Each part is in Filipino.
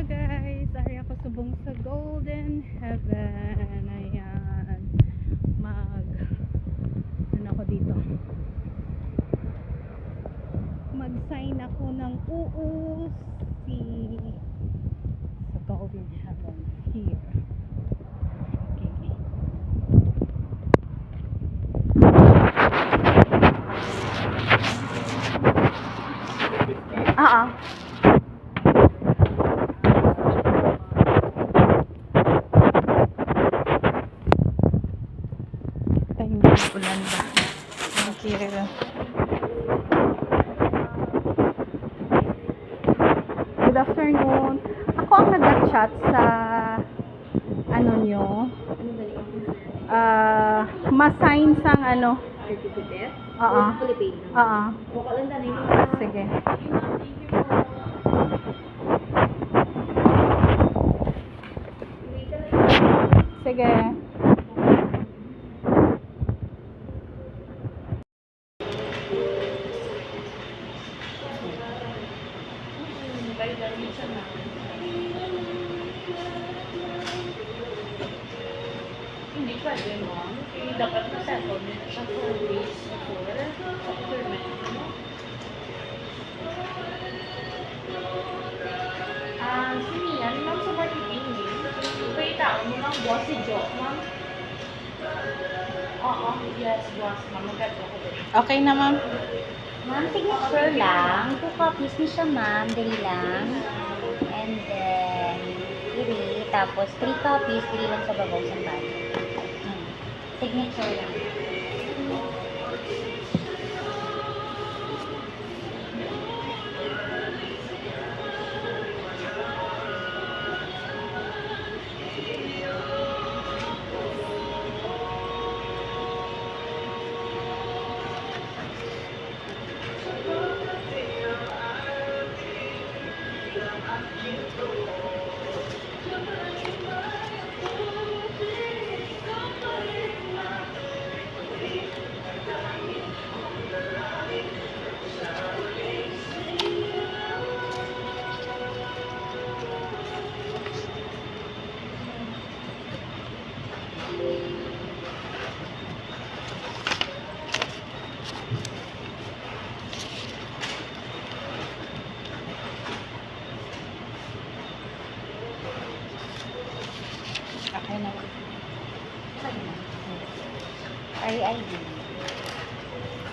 Hello guys, ari ako subong sa Golden Heaven. Ayan. Mag ano ako dito? Mag-sign ako ng UUC sa Golden Heaven here. Okay. Ah, ah. Tayo ng ulan ba? Thank you. Good afternoon. Ako ang nag-chat sa ano nyo. Ah, ma-sign sang ano. Certificate? Oo. Filipino. Oo. Sige. Sige. Hindi pwede mo. Eh, dapat na settlement siya for days before. Afterment. Ah, sino yan? Ma'am sa marketing eh. Wait, tao mo lang boss si Jo, ma'am. Oo, yes, boss. Ma'am, magkano ko din. Okay na, ma'am. Ma'am, signature lang. Two copies ni siya, ma'am. Dali lang. And then, iri. Tapos, three copies. Dali lang sa babaw sa bag. Hmm. Signature lang. RID.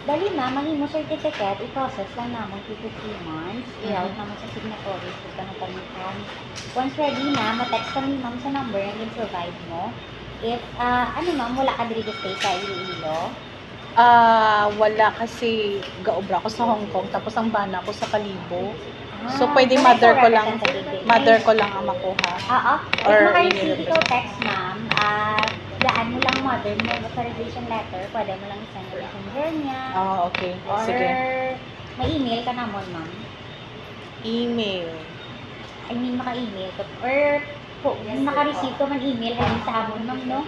Dali na, mahimo certificate, i-process lang naman 2 to 3 months. I-out naman sa signatories kung tanong pamitan. Once ready na, ma-text ka ni ma'am sa number na yung-provide mo. If, ah, ano ma'am, wala ka dito stay sa Iloilo. Ah, wala kasi gaobra ko sa Hong Kong tapos ang bana ko sa Kalibo. So, Ah, pwede mother ko lang, mother ko lang ang makuha. Oo. If Or maka-receive email. ikaw text, ma'am, daan mo lang mother mo authorization letter, pwede mo lang isend yung messenger niya. Ah, okay. Or, Sige. may email ka naman, ma'am. Email. I mean, maka-email ka. Or, po, maka-receive ka man email, halin sa amon, ma'am, no?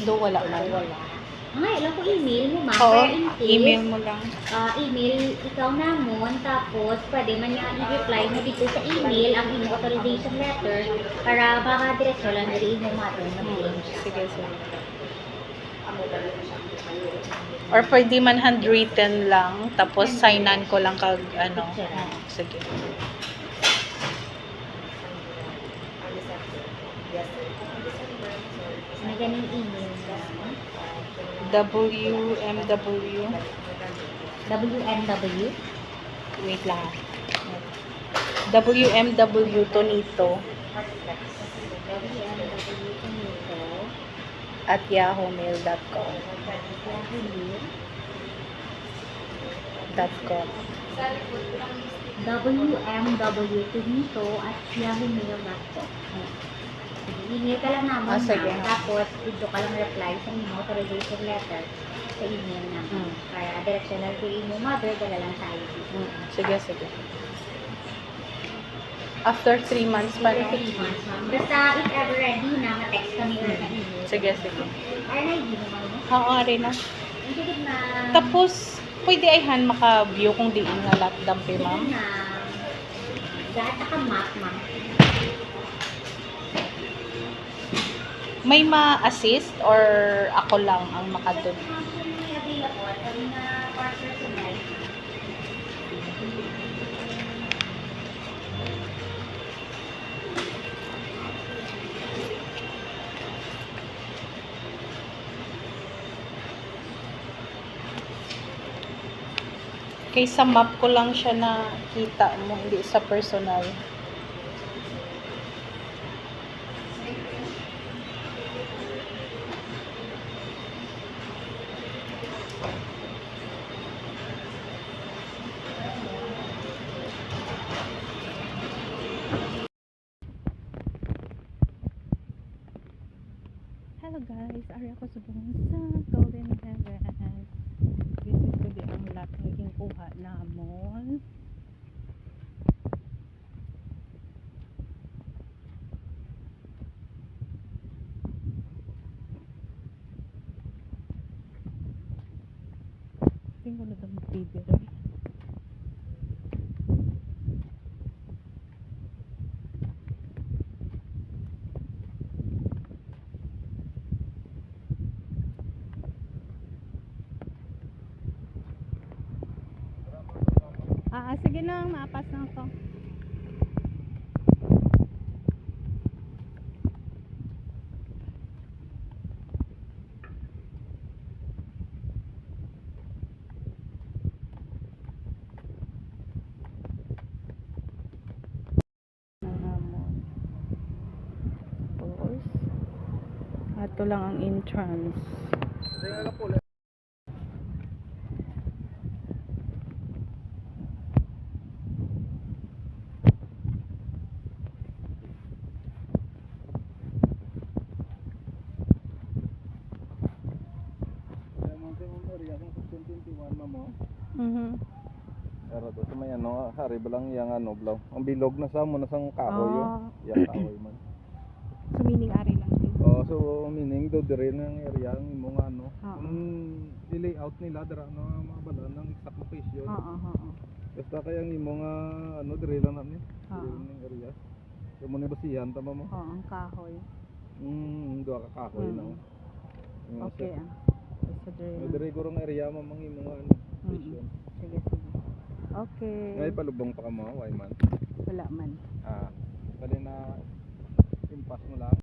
Do wala man. Wala. Ay, alam ko email mo, ma'am. Oo, in case, email mo lang. ah, email ikaw namon, tapos pwede man niya i-reply mo dito sa email ang imo authorization letter para baka diretsyo lang diri mo mother mag-claim siya. Sige, sige. Or pwede man handwritten lang, tapos signan ko lang kag ano. Sige. May ganung email WMW. WNW. Wait lang. ah. WMW Tonito WNW Tomato. at yahoomail.com. Yahoo. Dot com. WMW Tomato at yahoomail.com. Sige, email ka lang naman. Ah, sige. ma'am. Tapos, dito ka lang reply sa imo authorization letter sa email naman. Mm. Para directional to imo mother, dala lang sa ID. Mm, Sige, sige. After 3 months pa, no? three months, ma'am. Basta if ever ready na, ma-text kami or na email. Sige, sige. RNID mo, ma'am. Oo, rin na. Sige na. Tapos, pwede ay han maka-view kung diin nga kay Sige ma'am. na. biga at saka map, ma'am. May ma-assist or ako lang ang makadun? Sa function may available, kami na for personal. Kay sa map ko lang siya nakita mo, hindi sa personal. Hello guys, ari ako sa Tingko na itong video rin. Ah, ah, sige na, maapas na ako. Nangamon. Tapos, ato lang ang entrance. Mhm. Pero to may ano, hari ba lang yung ano, blaw. Ang bilog na sa mo na sang kahoy yo. Ah. Yang kahoy man. So, meaning ari. Oh, so meaning do dire na ang area ang imong ano. Oo. Kung i-layout nila dira no mga bala ng exact location. Oo, oo, oo. Basta kaya ang imong ah, ano dire lang na ni. Dire ng area. Kaya mo ni basihan tama mo. Oo, ang kahoy. Mm, do ka kahoy Mm. na. Yung Okay, sa- ah. Sa dire lang. dire gurong area mo mga imong ano, Mm. Sige, sige. Okay. Ngay palubong pa ka mo, why man. Wala man. Ah, dali na impas mo lang.